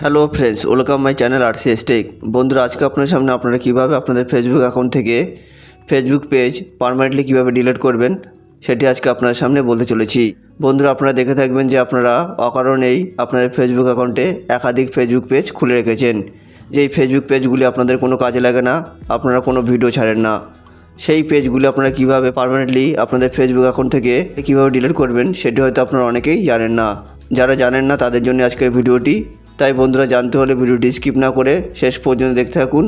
Hello friends welcome my channel RC stake বন্ধুরা, আজকে আপনার সামনে আপনারা কীভাবে আপনাদের ফেসবুক অ্যাকাউন্ট থেকে ফেসবুক পেজ পারমানেন্টলি কীভাবে ডিলিট করবেন, সেটি আজকে আপনার সামনে বলতে চলেছি। বন্ধুরা, আপনারা দেখে থাকবেন যে আপনারা অকারণেই আপনাদের ফেসবুক অ্যাকাউন্টে একাধিক ফেসবুক পেজ খুলে রেখেছেন। যেই ফেসবুক পেজগুলি আপনাদের কোনো কাজে লাগে না, আপনারা কোনো ভিডিও ছাড়েন না। সেই পেজগুলি আপনারা কীভাবে পারমানেন্টলি আপনাদের ফেসবুক অ্যাকাউন্ট থেকে কীভাবে ডিলিট করবেন, সেটি হয়তো আপনারা অনেকেই জানেন না। যারা জানেন না, তাদের জন্য আজকের ভিডিওটি তাই বন্ধুরা জানতে হলে ভিডিওটি স্কিপ না করে শেষ পর্যন্ত দেখতে থাকুন।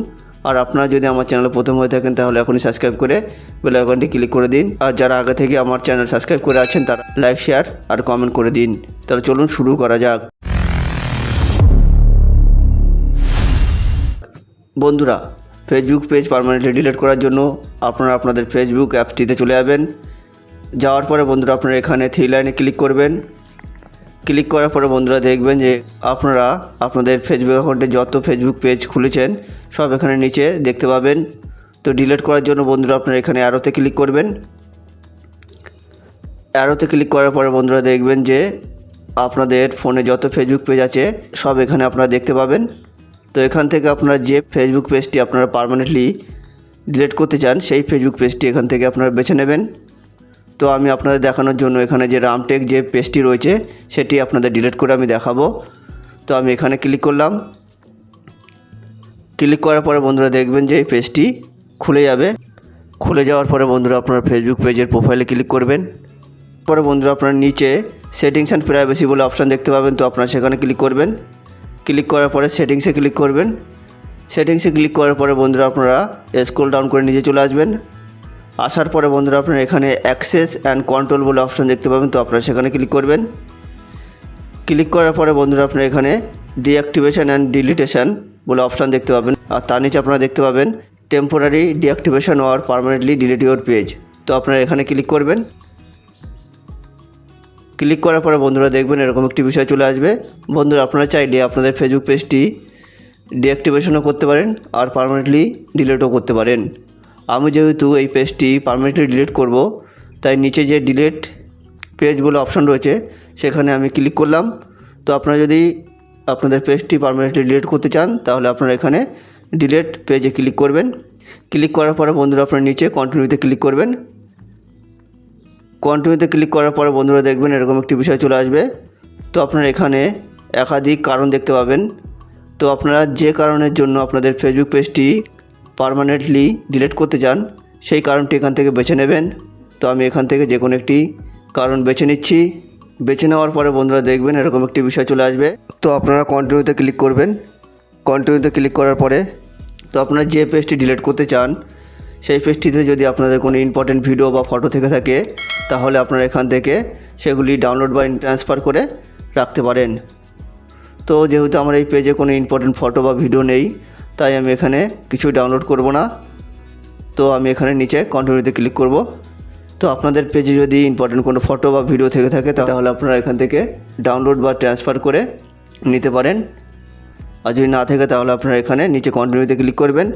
আর আপনারা যদি আমার চ্যানেলে প্রথম হয়ে থাকেন তাহলে এখনই সাবস্ক্রাইব করে বেল আইকনটি ক্লিক করে দিন। আর যারা আগে থেকে আমার চ্যানেল সাবস্ক্রাইব করে আছেন তারা লাইক শেয়ার আর কমেন্ট করে দিন। তাহলে চলুন শুরু করা যাক। বন্ধুরা ফেসবুক পেজ পারমানেন্টলি ডিলিট করার জন্য আপনারা আপনাদের ফেসবুক অ্যাপটিতে চলে যাবেন। যাওয়ার পরে বন্ধুরা আপনারা এখানে থ্রি লাইনে ক্লিক করবেন। ক্লিক করার পরে বন্ধুরা দেখবেন যে আপনারা আপনাদের ফেসবুক অ্যাকাউন্টে যত ফেসবুক পেজ খুলেছেন, সব এখানে নিচে দেখতে পাবেন। তো ডিলিট করার জন্য বন্ধুরা আপনারা এখানে অ্যারোতে ক্লিক করবেন। অ্যারোতে ক্লিক করার পরে বন্ধুরা দেখবেন যে আপনাদের ফোনে যত ফেসবুক পেজ আছে, সব এখানে আপনারা দেখতে পাবেন। তো এখান থেকে আপনারা যে ফেসবুক পেজটি আপনারা পারমানেন্টলি ডিলিট করতে চান, সেই ফেসবুক পেজটি এখান থেকে আপনারা বেছে নেবেন। তো আমি আপনাদের দেখানোর জন্য এখানে যে রামটেক যে পেজটি রয়েছে, সেটি আপনাদের ডিলিট করে আমি দেখাবো। তো আমি এখানে ক্লিক করলাম। ক্লিক করার পরে বন্ধুরা দেখবেন যে এই পেজটি খুলে যাবে। খুলে যাওয়ার পরে বন্ধুরা আপনার ফেসবুক পেজের প্রোফাইলে ক্লিক করবেন। পরে বন্ধুরা আপনার নিচে সেটিংস অ্যান্ড প্রাইভেসি বলে অপশান দেখতে পাবেন, তো আপনারা সেখানে ক্লিক করবেন। ক্লিক করার পরে সেটিংসে ক্লিক করবেন। সেটিংসে ক্লিক করার পরে বন্ধুরা আপনারা স্ক্রল ডাউন করে নিচে চলে আসবেন। আসার পরে বন্ধুরা আপনারা এখানে অ্যাক্সেস অ্যান্ড কন্ট্রোল বলে অপশান দেখতে পাবেন, তো আপনারা সেখানে ক্লিক করবেন। ক্লিক করার পরে বন্ধুরা আপনারা এখানে ডিঅ্যাক্টিভেশন অ্যান্ড ডিলিটেশন বলে অপশান দেখতে পাবেন। আর তার নিচে আপনারা দেখতে পাবেন temporary deactivation or permanently delete your page. তো আপনারা এখানে ক্লিক করবেন। ক্লিক করার পরে বন্ধুরা দেখবেন এরকম একটি বিষয় চলে আসবে। বন্ধুরা আপনারা চাইলে আপনাদের ফেসবুক পেজটি ডিঅ্যাক্টিভেশনও করতে পারেন আর পারমানেন্টলি ডিলিটও করতে পারেন। আমি যেহেতু এই পেজটি পারমানেন্টলি ডিলিট করব, তাই নিচে যে ডিলিট পেজ বলে অপশান রয়েছে, সেখানে আমি ক্লিক করলাম। তো আপনারা যদি আপনাদের পেজটি পারমানেন্টলি ডিলিট করতে চান, তাহলে আপনারা এখানে ডিলিট পেজে ক্লিক করবেন। ক্লিক করার পরে বন্ধুরা আপনার নিচে কন্টিনিউতে ক্লিক করবেন। কন্টিনিউতে ক্লিক করার পরে বন্ধুরা দেখবেন এরকম একটি বিষয় চলে আসবে। তো আপনারা এখানে একাধিক কারণ দেখতে পাবেন। তো আপনারা যে কারণের জন্য আপনাদের ফেসবুক পেজটি পারমানেন্টলি ডিলিট করতে চান, সেই কারণটি এখান থেকে বেছে নেবেন। তো আমি এখান থেকে যে কোনো একটি কারণ বেছে নিচ্ছি। বেছে নেওয়ার পরে বন্ধুরা দেখবেন এরকম একটি বিষয় চলে আসবে। তো আপনারা কন্টিনিউতে ক্লিক করবেন। কন্টিনিউতে ক্লিক করার পরে তো আপনারা যে পেজটি ডিলিট করতে চান, সেই পেজটিতে যদি আপনাদের কোনো ইম্পর্টেন্ট ভিডিও বা ফটো থেকে থাকে, তাহলে আপনারা এখান থেকে সেগুলি ডাউনলোড বা ট্রান্সফার করে রাখতে পারেন। তো যেহেতু আমার এই পেজে কোনো ইম্পর্টেন্ট ফটো বা ভিডিও নেই তাই আমি এখানে কিছুই ডাউনলোড করব না। তো আমি এখানে নিচে কন্টিনিউতে ক্লিক করব। তো আপনাদের পেজে যদি ইম্পর্টেন্ট কোনো ফটো বা ভিডিও থেকে থাকে, তাহলে আপনারা এখান থেকে ডাউনলোড বা ট্রান্সফার করে নিতে পারেন। আর যদি না থাকে, তাহলে আপনারা এখানে নিচে কন্টিনিউতে ক্লিক করবেন।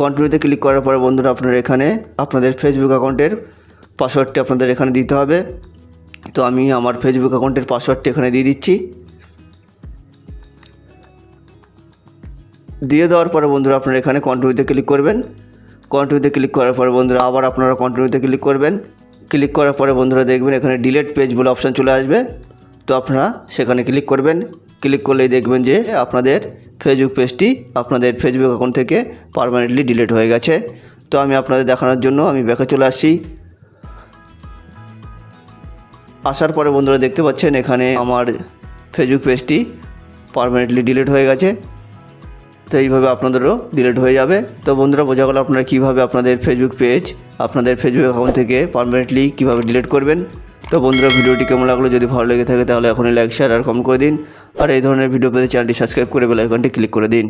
কন্টিনিউতে ক্লিক করার পরে বন্ধুরা, আপনারা এখানে আপনাদের ফেসবুক অ্যাকাউন্টের পাসওয়ার্ডটি আপনাদের এখানে দিতে হবে। তো আমি আমার ফেসবুক অ্যাকাউন্টের পাসওয়ার্ডটি এখানে দিয়ে দিচ্ছি। দিয়ে দেওয়ার পরে বন্ধুরা আপনারা এখানে কন্টিনিউতে ক্লিক করবেন। কন্টিনিউতে ক্লিক করার পরে বন্ধুরা আবার আপনারা কন্টিনিউতে ক্লিক করবেন। ক্লিক করার পরে বন্ধুরা দেখবেন এখানে ডিলেট পেজ বলে অপশান চলে আসবে। তো আপনারা সেখানে ক্লিক করবেন। ক্লিক করলেই দেখবেন যে আপনাদের ফেসবুক পেজটি আপনাদের ফেসবুক অ্যাকাউন্ট থেকে পারমানেন্টলি ডিলিট হয়ে গেছে। তো আমি আপনাদের দেখানোর জন্য আমি ব্যাকে চলে আসছি। আসার পরে বন্ধুরা দেখতে পাচ্ছেন এখানে আমার ফেসবুক পেজটি পারমানেন্টলি ডিলিট হয়ে গেছে। তো এইভাবে আপনাদেরও ডিলেট হয়ে যাবে। তো বন্ধুরা, বোঝা গেল আপনারা কীভাবে আপনাদের ফেসবুক পেজ আপনাদের ফেসবুক অ্যাকাউন্ট থেকে পারমানেন্টলি কীভাবে ডিলিট করবেন। তো বন্ধুরা, ভিডিওটি কেমন লাগল? যদি ভালো লেগে থাকে তাহলে এখনই লাইক শেয়ার আর কমেন্ট করে দিন। আর এই ধরনের ভিডিও পেতে চ্যানেলটি সাবস্ক্রাইব করে বেলাইকনটি ক্লিক করে দিন।